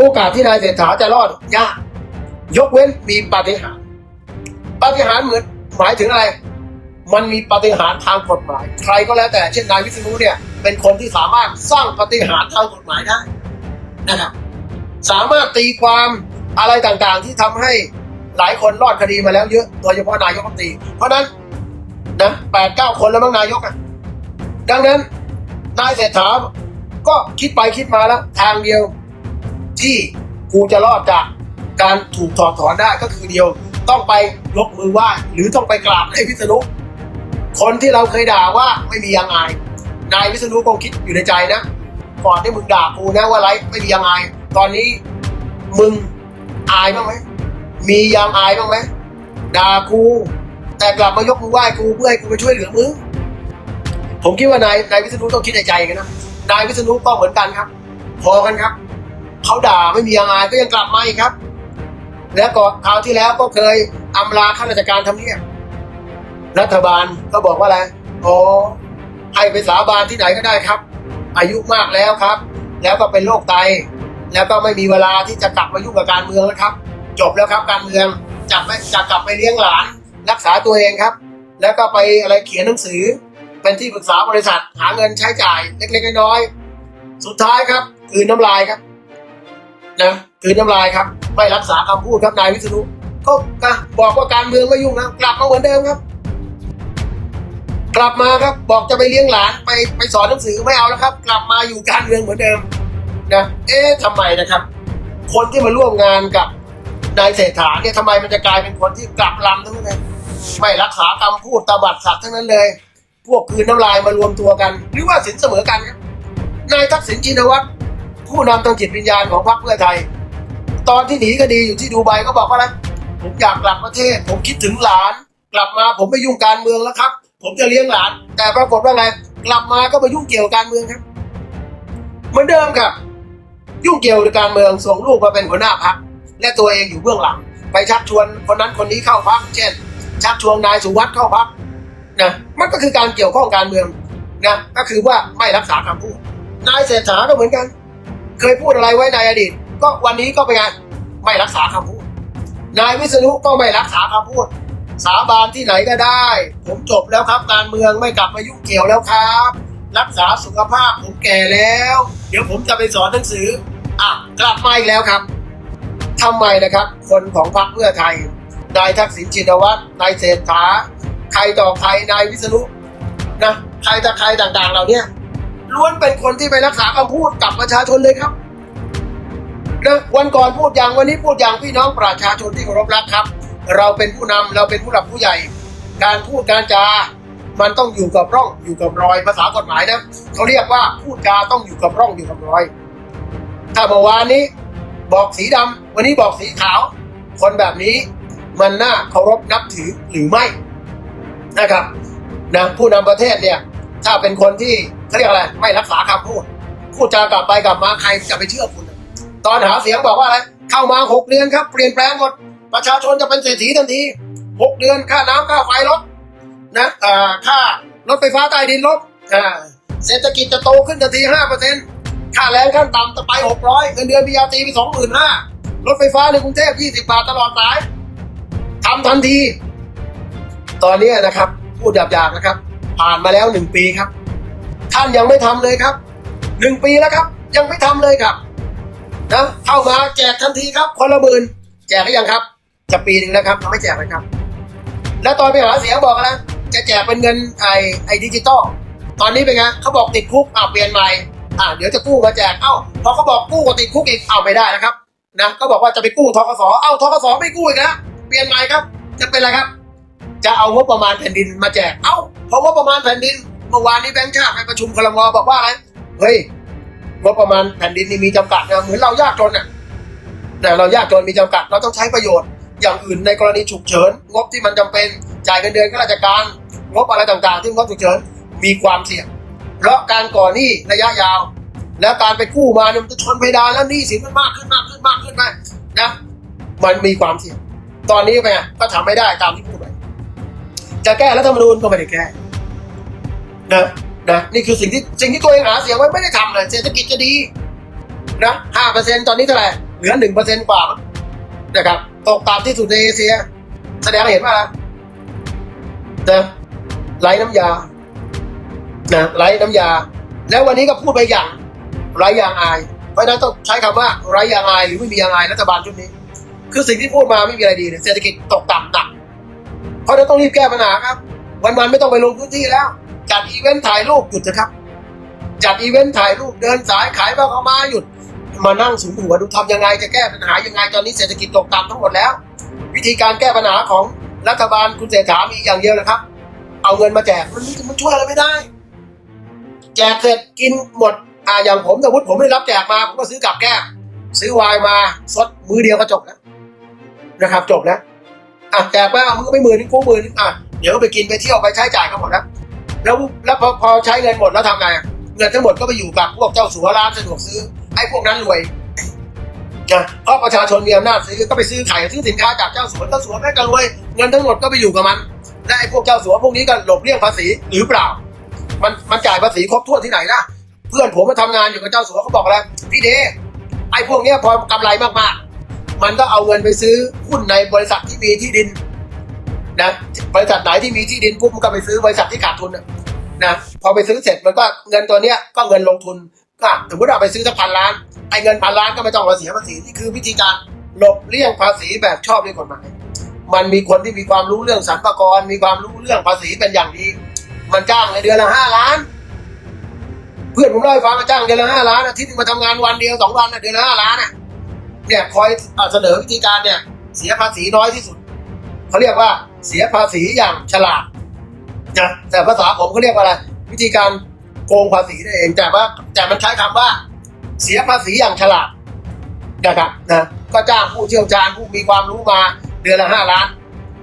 โอกาสที่นายเศรษฐาจะรอดยากยกเว้นมีปาฏิหาริย์ปาฏิหาริย์เหมือนหมายถึงอะไร มันมีปาฏิหาริย์ทางกฎหมาย ใครก็แล้วแต่เช่นนายวิษณุเนี่ย เป็นคนที่สามารถสร้างปาฏิหาริย์ทางกฎหมายได้นะครับสามารถตีความอะไรต่างๆ ที่ทำให้หลายคนรอดคดีมาแล้วเยอะโดยเฉพาะนายกรัฐมนตรีเพราะฉะนั้นนะแปดเก้าคนแล้วมั้งนายกอะดังนั้นนายเศรษฐาก็คิดไปคิดมาแล้ว ทางเดียว ที่กูจะรอดจากการถูกถอดถอนได้ก็คือเดียว ต้องไปยกมือไหว้หรือต้องไปกราบให้วิษณุคนที่เราเคยด่าว่าไม่มียังไงนายวิษณุคงคิดอยู่ในใจนะก่อนที่มึงด่ากูนะว่าไรไม่มียังไงตอนนี้มึงอายบ้างไหมมียังอายบ้างไหมด่ากู แต่กลับมายกมือไหว้กูเพื่อให้กูไปช่วยเหลือมึงผมคิดว่านายนายวิษณุต้องคิดในใจกันนะนายวิษณุก็เหมือนกันครับ พอกันครับ เขาด่าไม่มียังไงก็ยังกลับมาอีกครับ แล้วก็คราวที่แล้วก็เคยอำลาข้าราชการทำเนียบรัฐบาลก็บอกว่าอะไรอ๋อให้ไปสาบานที่ไหนก็ได้ครับ อายุมากแล้วครับ แล้วก็เป็นโรคไต แล้วก็ไม่มีเวลาที่จะกลับมายุ่งกับการเมืองแล้วครับ จบแล้วครับการเมืองจะไม่จะกลับไปเลี้ยงหลาน รักษาตัวเองครับ แล้วก็ไปอะไรเขียนหนังสือ เป็นที่ปรึกษาบริษัทหาเงินใช้จ่ายเล็กๆน้อยๆสุดท้ายครับ คืนน้ำลายครับ นะคืนน้ำลายครับ ไม่รักษาคำพูดครับนายวิษณุก็อะบอกว่าการเมืองไม่ยุ่งนะกลับมาเหมือนเดิมครับ กลับมาครับบอกจะไปเลี้ยงหลานไปไปสอนหนังสือไม่เอาแล้วครับ กลับมาอยู่การเมืองเหมือนเดิมนะเอ๊ะทำไมนะครับ คนที่มาร่วมงานกับนายเศรษฐาเนี่ยทำไมมันจะกลายเป็นคนที่กลับลำทั้งนั้นเลยไม่รักษาคำพูดตบัดสัตว์ทั้งนั้นเลย พวกคืนน้ำลายมารวมตัวกัน หรือว่าสินเสมอกันครับนายทักษิณชินวัตร ผู้นำทางจิตวิญญาณของพรรคเพื่อไทย ตอนที่หนีคดีอยู่ที่ดูไบก็บอกว่าอะไรผมอยากกลับประเทศ ผมคิดถึงหลาน กลับมาผมไม่ยุ่งการเมืองแล้วครับ ผมจะเลี้ยงหลาน แต่ปรากฏว่าไงกลับมาก็มายุ่งเกี่ยวกับการเมืองครับเหมือนเดิมครับ ยุ่งเกี่ยวกับการเมืองส่งลูกมาเป็นหัวหน้าพรรคและตัวเองอยู่เบื้องหลัง ไปชักชวนคนนั้นคนนี้เข้าพรรคเช่น ชักชวนนายสุวัสด์เข้าพรรคนะมันก็คือการเกี่ยวข้องการเมืองนะก็คือว่าไม่รักษาคำพูดนายเศรษฐาก็เหมือนกัน เคยพูดอะไรไว้ในอดีต ก็วันนี้ก็เป็นไงไม่รักษาคำพูด นายวิษณุก็ไม่รักษาคำพูด สาบานที่ไหนก็ได้ ผมจบแล้วครับการเมืองไม่กลับมายุ่งเกี่ยวแล้วครับ รักษาสุขภาพผมแก่แล้ว เดี๋ยวผมจะไปสอนหนังสืออะกลับมาอีกแล้วครับทำไมนะครับ คนของพรรคเพื่อไทยนายทักษิณชินวัตรนายเศรษฐาใครต่อใครนายวิษณุนะใครต่อใครต่างๆ เหล่าเนี้ย ล้วนเป็นคนที่ไปรักษาคำพูดกับประชาชนเลยครับนะวันก่อนพูดอย่างวันนี้พูดอย่างพี่น้องประชาชนที่เคารพรักครับ เราเป็นผู้นำเราเป็นผู้หลักผู้ใหญ่ การพูดการจา มันต้องอยู่กับร่องอยู่กับรอยภาษากฎหมายนะเขาเรียกว่าพูดจาต้องอยู่กับร่องอยู่กับรอย ถ้าเมื่อวานนี้ บอกสีดำวันนี้บอกสีขาว คนแบบนี้มันน่าเคารพนับถือหรือไม่นะครับนะผู้นำประเทศเนี่ย ถ้าเป็นคนที่ เขาเรียกอะไร ไม่รักษาคำพูดพูดจากลับไปกลับมาใครจะไปเชื่อคุณ ตอนหาเสียงบอกว่าอะไร เข้ามาหกเดือนครับ เปลี่ยนแปลงหมด ประชาชนจะเป็นเศรษฐีทันทีหกเดือนค่าน้ำค่าไฟลดนะค่ารถไฟฟ้าใต้ดินลดเศรษฐกิจจะโตขึ้นทันทีห้าเปอร์เซ็นต์ค่าแรงขั้นต่ำจะไปหกร้อยเงินเดือนพีอาร์ตีไปสองหมื่นห้ารถไฟฟ้าในกรุงเทพยี่สิบบาทตลอดสายทำทันที ตอนนี้นะครับ พูดหยาบๆนะครับ ผ่านมาแล้วหนึ่งปีครับ ท่านยังไม่ทำเลยครับหนึ่งปีแล้วครับ ยังไม่ทำเลยครับนะเข้ามาแจกทันทีครับ คนละหมื่นแจกหรือยังครับ จะปีหนึ่งแล้วครับยังไม่แจกเลยครับ แล้วตอนไปหาเสียงบอกอะไรจะแจกเป็นเงินไอไอดิจิตอลตอนนี้เป็นไงเขาบอกติดคุกอ่าเปลี่ยนใหม่อ่าเดี๋ยวจะกู้มาแจกเอ้าพอเขาบอกกู้ก็ติดคุกอีกเอาไม่ได้นะครับนะก็บอกว่าจะไปกู้ทกสเอ้าทกสไม่กู้อีกนะเปลี่ยนใหม่ครับ จะเป็นอะไรครับ จะเอางบประมาณแผ่นดินมาแจกเอ้าเพราะงบประมาณแผ่นดิน เมื่อวานนี้แบงค์ชาติไปประชุมคลมบอกว่าอะไรเฮ้ยงบประมาณแผ่นดินนี่มีจำกัดนะเหมือนเรายากจนอะแต่เรายากจนมีจำกัดเราต้องใช้ประโยชน์ อย่างอื่นในกรณีฉุกเฉินงบที่มันจำเป็นจ่ายเงินเดือนข้าราชการงบอะไรต่างๆ ที่งบฉุกเฉินมีความเสี่ยง เพราะการก่อหนี้ระยะยาว แล้วการไปกู้มาเนี่ยมันจะชนเพดานแล้วหนี้สินมันมากขึ้นมากขึ้นมากขึ้นไปนะมันมีความเสี่ยง ตอนนี้ไปอ่ก็ทำไม่ได้ตามที่พูดไปจะแก้รัฐธรรมนูญก็ไม่ได้แก้ นะนะนี่คือสิ่งที่สิ่งที่ตัวเองหาเสียงไว้ไม่ได้ทำเลยเศรษฐกิจจะดีนะห้าเปอร์เซ็นตอนนี้เท่าไหร่เหลือหนึ่งเปอร์เซ็นต์กว่านะครับตกต่ำที่สุดในเอเชีย แสดงเห็นว่านะไร้น้ำยานะไร้น้ำยา แล้ววันนี้ก็พูดไปอย่างไร้ยางอาย เพราะนั้นต้องใช้คำว่าไร้ยางอายหรือไม่มียางอายรัฐบาลชุดนี้ คือสิ่งที่พูดมาไม่มีอะไรดีเลยเศรษฐกิจตกต่ำหนักเพราะฉะนั้นต้องรีบแก้ปัญหาครับ วันๆไม่ต้องไปลงพื้นที่แล้ว จัดอีเวนต์ถ่ายรูปหยุดนะครับ จัดอีเวนต์ถ่ายรูปเดินสายขายบ้าเขามาหยุด มานั่งสูงหัวดูทำยังไงจะแก้ปัญหายังไงตอนนี้เศรษฐกิจตกต่ำทั้งหมดแล้ว วิธีการแก้ปัญหาของรัฐบาลคุณเศรษฐามีอย่างเดียวนะครับ เอาเงินมาแจกมันมันช่วยอะไรไม่ได้ แจกเสร็จกินหมดอ่าอย่างผมสมมติผมไม่ได้รับแจกมาผมก็ซื้อกลับแก้มซื้อไวน์มาสดมือเดียวก็จบแล้วนะครับ จบแล้วอะแจกไปเอามือไม่มือนึงกูมือนึงอะเดี๋ยวไปกินไปเที่ยวไปใช้จ่ายกันหมดแล้ว แล้วแล้วพอพอใช้เงินหมดแล้วทำไงเงินทั้งหมดก็ไปอยู่กับพวกเจ้าสัวร้านสะดวกซื้อไอ้พวกนั้นรวยนะเพราะประชาชนมีอำนาจซื้อก็ไปซื้อขายซื้อสินค้าจากเจ้าสัวเจ้าสัวแม่ก็รวยเงินทั้งหมดก็ไปอยู่กับมันและไอ้พวกเจ้าสัวพวกนี้ก็หลบเลี่ยงภาษีหรือเปล่า มันมันจ่ายภาษีครบถ้วนที่ไหนล่ะเพื่อนผมมาทำงานอยู่กับเจ้าสัวเขาบอกแล้วพี่เดไอ้พวกเนี้ยพอกำไรมากๆ มันก็เอาเงินไปซื้อหุ้นในบริษัทที่มีที่ดิน นะบริษัทไหนที่มีที่ดินปุ๊บมันก็ไปซื้อบริษัทที่ขาดทุนนะพอไปซื้อเสร็จมันก็เงินตัวเนี้ยก็เงินลงทุนก็สมมติเราไปซื้อสักพันล้านไอ้เงินพันล้านก็ไม่ต้องมาเสียภาษีนี่คือวิธีการหลบเลี่ยงภาษีแบบชอบด้วยกฎหมายมันมีคนที่มีความรู้เรื่องสรรพากรมีความรู้เรื่องภาษีเป็นอย่างดีมันจ้างในเดือนละห้าล้าน เพื่อนผมเล่าให้ฟังว่าจ้างเดือนละห้าล้านอาทิตย์นึงมาทำงานวันเดียวสองวันเดือนละห้าล้านเนี่ยคอยเสนอวิธีการเนี่ยเสียภาษีน้อยที่สุดเขาเรียกว่า เสียภาษีอย่างฉลาดนะแต่ภาษาผมเขาเรียกว่าอะไร วิธีการโกงภาษีนั่นเองแต่ว่าแต่มันใช้คำว่า เสียภาษีอย่างฉลาดนะครับนะก็จ้างผู้เชี่ยวชาญผู้มีความรู้มาเดือนละห้าล้าน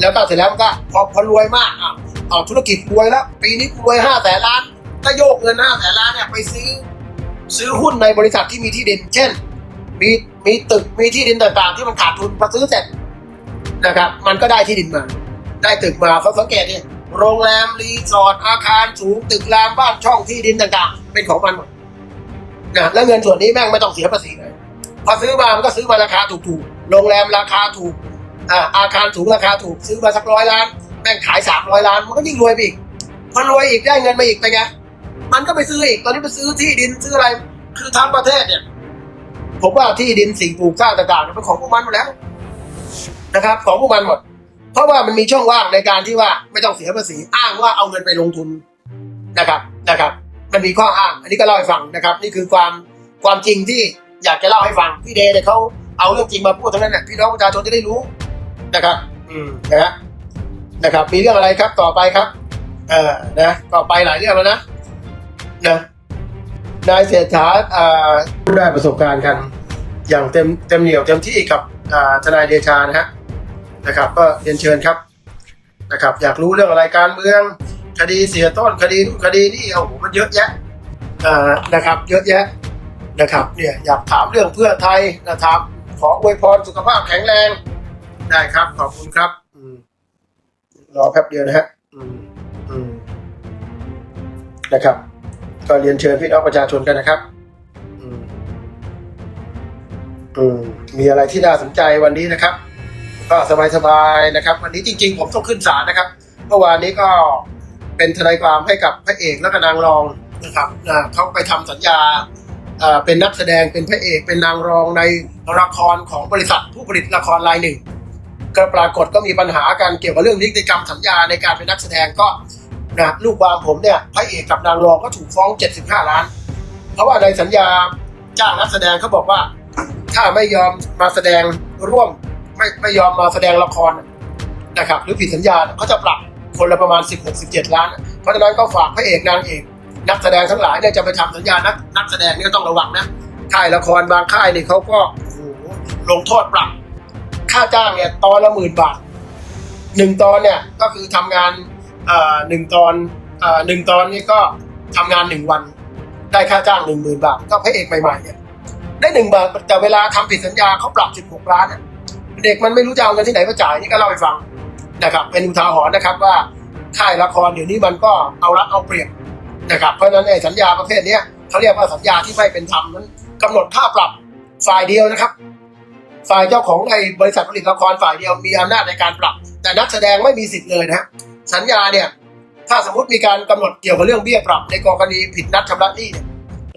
แล้วก็เสร็จแล้วก็พอพอรวยมากอะเอาธุรกิจรวยแล้ว ปีนี้รวยห้าแสนล้านก็โยกเงินห้าแสนล้านเนี่ยไปซื้อ ซื้อหุ้นในบริษัทที่มีที่ดิน เช่น มีมีตึกมีที่ดินต่างๆ ที่มันขาดทุนพอซื้อเสร็จนะครับ มันก็ได้ที่ดินมา ได้ตึกมาเขาสังเกตเนี่ยโรงแรมรีสอร์ทอาคารสูงตึกรามบ้านช่องที่ดินต่างๆ เป็นของมันหมดนะแล้วเงินส่วนนี้แม่งไม่ต้องเสียภาษีเลยพอซื้อมามันก็ซื้อมาราคาถูกๆโรงแรมราคาถูกอ่าอาคารสูงราคาถูกซื้อมาสักร้อยล้านแม่งขายสามร้อยล้านมันก็ยิ่งรวยไปอีกพอรวยอีกได้เงินมาอีกไปไงมันก็ไปซื้ออีกตอนนี้ไปซื้อที่ดินซื้ออะไรคือทั้งประเทศเนี่ยผมว่าที่ดินสิ่งปลูกสร้างต่างๆเป็นของพวกมันหมดแล้วนะครับ ของพวกมันหมด เพราะว่ามันมีช่องว่างในการที่ว่าไม่ต้องเสียภาษีอ้างว่าเอาเงินไปลงทุนนะครับนะครับ มันมีข้ออ้าง อันนี้ก็เล่าให้ฟังนะครับ นี่คือความความจริงที่อยากจะเล่าให้ฟังพี่เดย์เนี่ยเขาเอาเรื่องจริงมาพูดทั้งนั้นน่ะพี่น้องประชาชนจะได้รู้นะครับ อืมนะฮะนะครับ มีเรื่องอะไรครับต่อไปครับ เออนะต่อไปหลายเรื่องแล้วนะนะนายเศรษฐาอ่าได้ประสบการณ์กัน อย่างเต็มเต็มเหนียวเต็มที่กับอ่าทนายเดชานะฮะ นะครับ ก็เรียนเชิญครับนะครับ อยากรู้เรื่องอะไรการเมือง คดีเสียต้นคดีนู่นคดีนี่โอ้โหมันเยอะแยะนะครับ เยอะแยะนะครับเนี่ยอยากถามเรื่องเพื่อไทยนะครับ ขออวยพรสุขภาพแข็งแรงได้ครับ ขอบคุณครับรอแป๊บเดียวนะฮะนะครับ ก็เรียนเชิญพี่น้องประชาชนกันนะครับอืมอืมมีอะไรที่น่าสนใจวันนี้นะครับ ก็สบายๆนะครับ วันนี้จริง ๆ ผมต้องขึ้นศาลนะครับเมื่อวานนี้ก็เป็นทนายความให้กับพระเอกและก็นางรองนะครับเขาไปทำสัญญาอ่าเป็นนักแสดงเป็นพระเอกเป็นนางรองในละครของบริษัทผู้ผลิตละครรายหนึ่ง ก็ปรากฏก็มีปัญหากันเกี่ยวกับเรื่องนิติกรรมสัญญาในการเป็นนักแสดงก็นะลูกความผมเนี่ยพระเอกกับนางรองก็ถูกฟ้อง 75 ล้าน เพราะว่าในสัญญาจ้างนักแสดงเขาบอกว่า ถ้าไม่ยอมมาแสดงร่วม ไม่ไม่ยอมมาแสดงละครนะครับหรือผิดสัญญาเขาจะปรับคนละประมาณ 16-17 ล้าน เพราะฉะนั้นก็ฝากพระเอกนางเอกนักแสดงทั้งหลายเนี่ยจะไปทำสัญญานักนักแสดงนี่ยต้องระวังนะค่ายละครบางค่ายนี่เขาก็โอ้โหลงโทษปรับ ค่าจ้างเนี่ยตอนละหมื่นบาทหนึ่งตอนเนี่ยก็คือทำงานเอ่อหนึ่งตอนเอ่อหนึ่งตอนนี้ก็ทำงานหนึ่งวัน ได้ค่าจ้างหนึ่งหมื่นบาท ก็พระเอกใหม่ๆเนี่ยได้หนึ่งบาทแต่เวลาทำผิดสัญญาเขาปรับสิบหกล้านอะ เด็กมันไม่รู้จะเอาเงินที่ไหนมาจ่ายนี่ก็เล่าให้ฟังนะครับเป็นอุทาหรณ์นะครับว่าค่ายละครเดี๋ยวนี้มันก็เอารัดเอาเปรียบนะครับเพราะฉะนั้นไอ้สัญญาประเภทนี้เขาเรียกว่าสัญญาที่ไม่เป็นธรรมนั้นกำหนดค่าปรับฝ่ายเดียวนะครับ ฝ่ายเจ้าของในบริษัทผลิตละครฝ่ายเดียวมีอำนาจในการปรับ แต่นักแสดงไม่มีสิทธิ์เลยนะสัญญาเนี่ยถ้าสมมติมีการกำหนดเกี่ยวกับเรื่องเบี้ยปรับ ในกรณีผิดนัดชำระหนี้เนี่ย